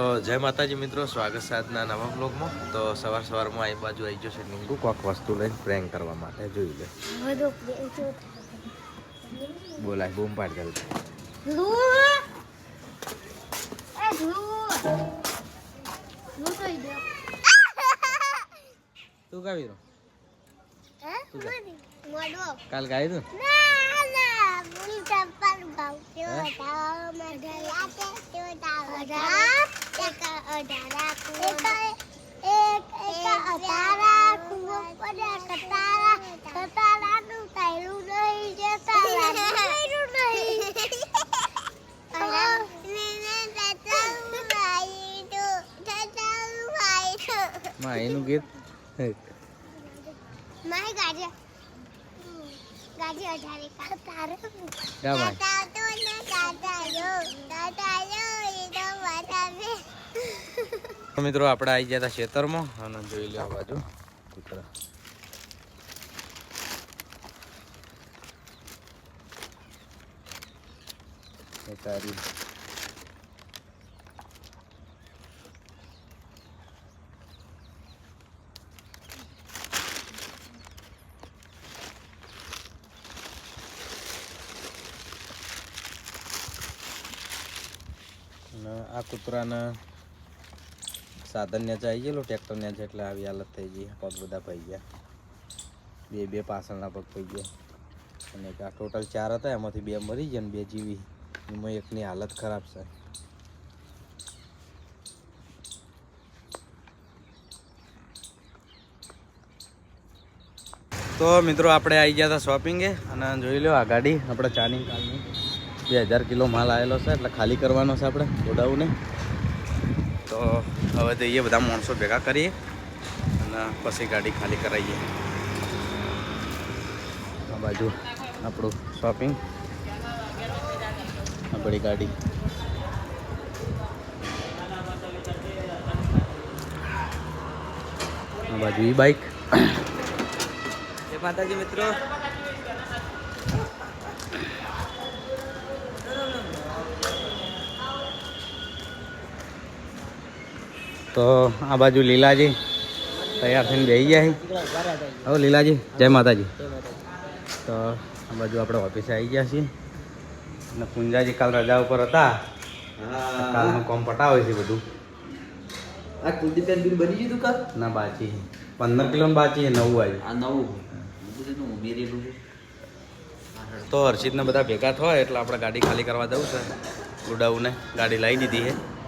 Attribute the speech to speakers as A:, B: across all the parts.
A: તો જય માતાજી મિત્રો સ્વાગત છે આજના નવા બ્લોગમાં તો સવાર સવારમાં અહીં બાજુ આવી જશે નીંગુ કોક વસ્તુ લઈને પ્રેંગ કરવા માટે. જોઈ લે. બોલાય બૂમ પાડ જલ્દી. તું ગાવી
B: હે? મોડો.
A: કાલ ગાવી દઉં
B: ના ના ચપ્પલ ભાવ કેવો તાવ મને લાગે કેવો એક અઢારા એક એક એક અઢારા કુવો પડે કતારા કતારાનું તાયરું નહીં જે તારા નહીં
A: માં એનું ગીત
B: મારી ગાડી
A: મિત્રો આપણે આવી ગયા હતા ખેતરમાં. અને જોઈ લો આ બાજુ. કૂતરા. તારી અને આ કૂતરાના સાધન ને આવી ગયેલું, ટ્રેક્ટર ને એટલે આવી હાલત થઈ ગઈ. પગ બધા પડી ગયા. બે બે પાછળના પગ પડી ગયા. અને આ ટોટલ ચાર હતા, એમાંથી બે મરી ગયા ને બે જીવી. એમાં એકની હાલત ખરાબ છે. તો મિત્રો, આપણે આવી ગયા હતા શોપિંગે અને જોઈ લો આ ગાડી, આપણે ચાની કાલની બે હજાર કિલો માલ આવેલો છે, એટલે ખાલી કરવાનો છે આપણે ગોડાઉને. તો હવે તો એ બધા માણસો ભેગા કરીએ અને પછી ગાડી ખાલી કરાવીએ. આ બાજુ આપણું શોપિંગ આપણી ગાડી. આ બાજુ ઈ બાઈક
C: જય માતાજી મિત્રો.
A: તો આ બાજુ લીલાજી તૈયાર થઈને બેસી ગયા છે. હવે લીલાજી જય માતાજી. તો આ બાજુ આપણે ઓફિસે આવી ગયા છીએ. અને પુંજાજી કાલ રજા ઉપર હતા. કાલનું કોમ પટાવે છે બધું.
C: આ કુલદીપેન બિલ બની ગયું કાલ?
A: ના બાચી પંદર કિલો બાચી છે નવું આવ્યું.
C: આ નવું? ઉમેરેલું છે.
A: તો હર્ષિતને બધા ભેગા થાય એટલે આપણે ગાડી ખાલી કરવા જવું છે. ગુડાઉને ગાડી લાવી દીધી છે.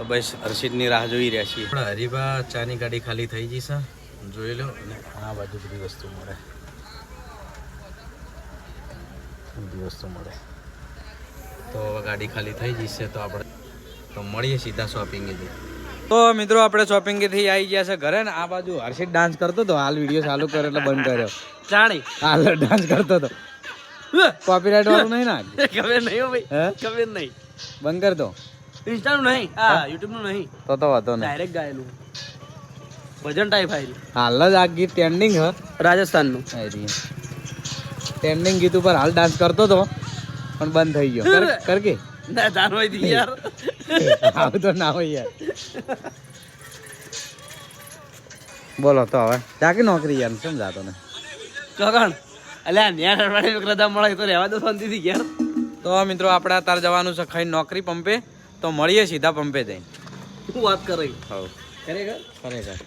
A: તો બસ હર્ષિતની રાહ જોઈ રહ્યા છીએ. આપણે હરીબા ચાની ગાડી ખાલી થઈ ગઈ છે. જોઈ લો અને આ બાજુ બધી વસ્તુ મળે. બધી વસ્તુ મળે. તો હવે ગાડી ખાલી થઈ જશે તો આપણે તો મળીએ સીધા શોપિંગેથી તો મિત્રો આપણે શોપિંગેથી આવી ગયા છે ઘરે ને આ બાજુ હર્ષિત ડાન્સ કરતો હતો. હાલ વીડિયો ચાલુ કર્યો એટલે બંધ કર્યો.
C: ચાણી.
A: હાલ ડાન્સ કરતો હતો. કોપીરાઇટ વાળું નહીં ના
C: ખબર નહીં ભાઈ. ખબર નહીં.
A: બંધ કરતો દો.
C: ઇન્સ્ટાનું નહીં. હા. યુટ્યુબનું નહીં.
A: તો તો વાંધો નહીં.
C: ડાયરેક્ટ ગાયેલું. ભજન ટાઈપ આવેલું
A: હાલ જ આ ગીત ટ્રેન્ડિંગ હ.
C: રાજસ્થાનનું.
A: ટ્રેન્ડિંગ ગીત ઉપર હાલ ડાન્સ કરતો તો પણ બંધ થઈ ગયો. કર કર કે?
C: ના જાનવાઈ દી યાર.
A: આવું તો ના હોય યાર. બોલો તો હવે. જાકી નોકરી યાર સમજાતો ને?
C: કગણ અલ્યા ન્યા રજા મળે તો રહેવા દો શાંતિથી યાર
A: તો મિત્રો આપણે અત્યારે જવાનું છે ખાઈ નોકરી પંપે. તો મળીએ સીધા પંપે જઈને.
C: શું વાત કરે
A: હવ.
C: ખરેખર?
A: ખરેખર.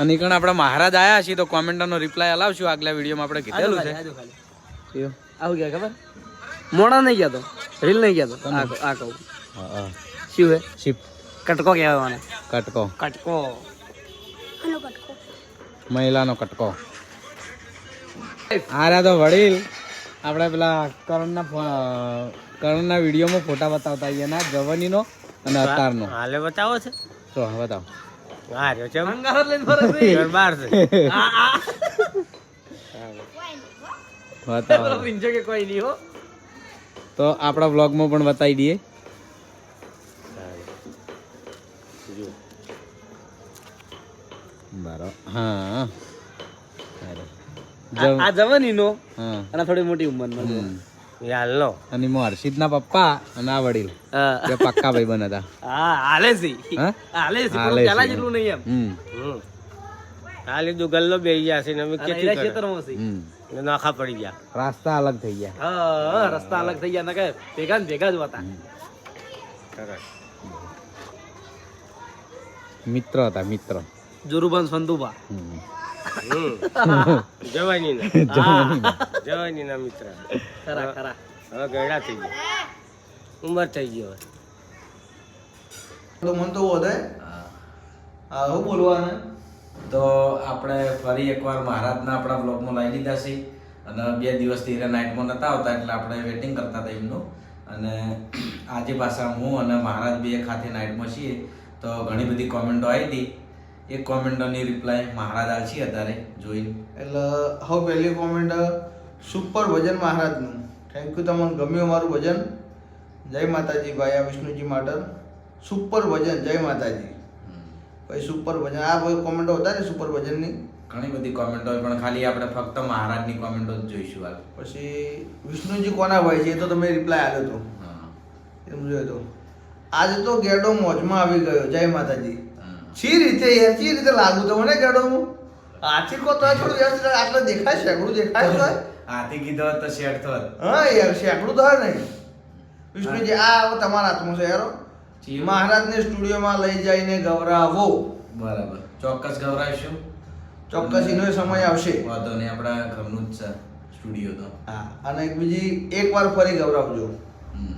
A: અને કણ આપણે મહારાજ આયા છીએ તો કોમેન્ટનો રિપ્લાય અલાવશું. આગલા વિડીયોમાં આપણે કીધેલું છે.
C: આવું ગયા ખબર? મોડા નહીં ગયા તો. રીલ નહીં ગયા તો. આ આ કહું.
A: હા હા.
C: શું હે
A: શિપ.
C: કટકો કહેવાય મને
A: કટકો.
C: કટકો.
B: હલો કટકો.
A: મહિલાનો કટકો. આરા તો વડીલ. આપણે પેલા કરણના કરણના વિડીયોમાં ફોટા બતાવતા એના જવાનીનો અને અતારનો.
C: હાલે બતાવો છે.
A: તો બતાવો.
C: હા રહ્યો છે અંગાર લઈને ફરે છે. બાર છે. આ આ
A: બતાવો.
C: પિંજો કે કોઈ નહીં હો.
A: તો આપણા બ્લોગમાં પણ બતાવી દઈએ. બરો હા.
C: આ- જવાની નો અને થોડી મોટી ઉંમર નો
A: હમ.
D: એ હાલનો
A: અને એમાં હર્ષિતના પપ્પા અને આ વડીલ.
C: હા.
A: પક્કા ભાઈ બન હતા.
C: હા હાલે છે. હાલે છે
A: હાલે
C: પેલા જેટલું નહીં એમ.
A: હમ.
D: હમ. આ ગલ્લો બેસી ગયા છે ને અમે કેટલી કરે.
C: ખેતરમાં છે.
D: ને નોખા પડી ગયા.
A: રાસ્તા અલગ થઈ ગયા.
C: હા રસ્તા અલગ થઈ ગયા. ને કે ભેગા ને ભેગા જ હતા.
D: સરસ.
A: મિત્ર હતા મિત્ર.
C: જુરુબન.
A: હમ.
D: જવાની ના જવાની ના મિત્ર.
C: ખરા ખરા.
D: હવે ગયડા થઈ ગયા. ઉંમર થઈ ગયો હવે.
E: તો મન તો વધે હા. હું. બોલવાને?
A: તો આપણે ફરી એકવાર મહારાજના આપણા બ્લોગમાં લાવી લીધા છે. અને બે દિવસથી એ નાઇટમાં નતા આવતા એટલે આપણે વેટિંગ કરતા હતા એમનું. અને આજે પાછા હું અને મહારાજ બે ખાતે નાઇટમાં છીએ. તો ઘણી બધી કોમેન્ટો આવી હતી. એક કોમેન્ટરની રિપ્લાય મહારાજ આલશી અત્યારે જોઈ
E: એટલે હવે પહેલી કોમેન્ટ સુપર ભજન મહારાજનું. થેન્ક યુ તમને ગમ્યું અમારું ભજન? જય માતાજી ભાઈ આ વિષ્ણુજી માટે સુપર ભજન જય માતાજી. પછી સુપર ભજન. આ કોમેન્ટો હતા ને સુપર ભજનની?
A: ઘણી બધી કોમેન્ટો હોય પણ ખાલી આપણે ફક્ત મહારાજની કોમેન્ટો જ જોઈશું હાલ.
E: પછી વિષ્ણુજી કોના ભાઈ છે એ તો તમે રિપ્લાય આવ્યો હતો એમ જોયો તો. આજે તો ગેડો મોજમાં આવી ગયો. જય માતાજી. સી રીતે યાર સી રીતે લાગુ તો મને હું આથી કો તો થોડું વ્યવસ્થિત આટલો દેખાય શેકડું દેખાય તો
A: હાથી કીધો તો શેડ તો
E: હા યાર શેકડું તો નહીં વિષ્ણુજી આ તમારા હાથમાં છે યારો મહારાજને સ્ટુડિયોમાં લઈ જઈને ગૌરાવો.
A: બરાબર. ચોક્કસ ગૌરાવીશું.
E: ચોક્કસ એનો સમય આવશે.
A: વાંધો નહીં આપણા ઘરનું જ છે સ્ટુડિયો તો.
E: હા અને બીજી એક વાર ફરી ગૌરાવજો.
A: હમ.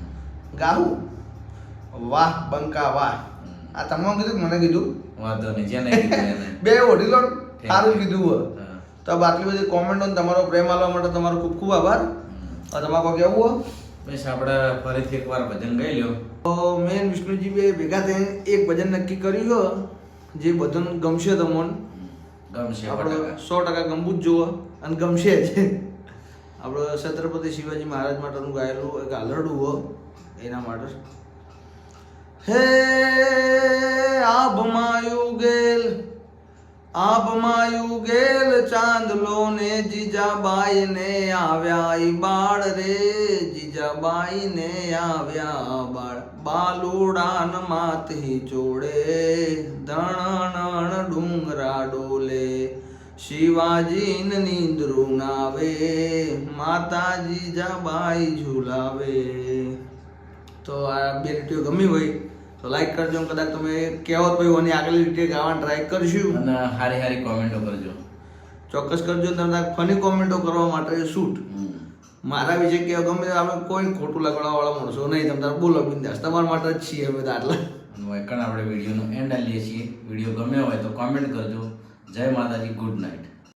E: વાહ બંકા વાહ. આ તમામ કીધું મને કીધું?
A: વાંધો નહીં. જેને કીધું એને.
E: બે ઓઢી લો. સારું કીધું હોય. તો આટલી બધી કોમેન્ટ તમારો પ્રેમ આલવા માટે તમારો ખૂબ ખૂબ આભાર. તમારે કોઈ કહેવું હોય?
A: બસ આપણે ફરીથી એકવાર ભજન ગાઈ લ્યો.
E: તો મેં વિષ્ણુજી બે ભેગા થઈને એક ભજન નક્કી કર્યું છે જે ભજન ગમશે તમને.
A: ગમશે
E: આપણે સો ટકા ગમવું જ જુઓ અને ગમશે જ. આપણો છત્રપતિ શિવાજી મહારાજ માટેનું ગાયેલું એક આલરડું હો એના માટે હે આભમાં યુગેલ આભમાં યુગેલ ચાંદલો ને જીજાબાઈ ને આવ્યા ઈ બાળ રે જીજાબાઈ ને આવ્યા બાળ. બાલુડાન માથી ચોડે ધણણ ડુંગરા ડોલે શિવાજી નીંદરું નાવે માતાજી જાબાઈ ઝુલાવે. તો આ બે ગમી હોય? તો લાઈક કરજો અને કદાચ તમે કહેવત ભાઈ ઓની આગલી રીતે ગાવાની ટ્રાય કરશું
A: અને હારી હારી કોમેન્ટો કરજો.
E: ચોક્કસ કરજો તમને તમે ફની કોમેન્ટો કરવા માટે શૂટ મારા વિશે કહેવા ગમે આપણે કોઈ ખોટું લગાડવા વાળા માણસો નહીં. તમે બોલો બિંદાસ. તમારા માટે જ છીએ અમે આટલા.
A: અને આપણે વિડીયોનો એન્ડ આલીએ છીએ. વીડિયો ગમ્યો હોય તો કોમેન્ટ કરજો. જય માતાજી ગુડ નાઇટ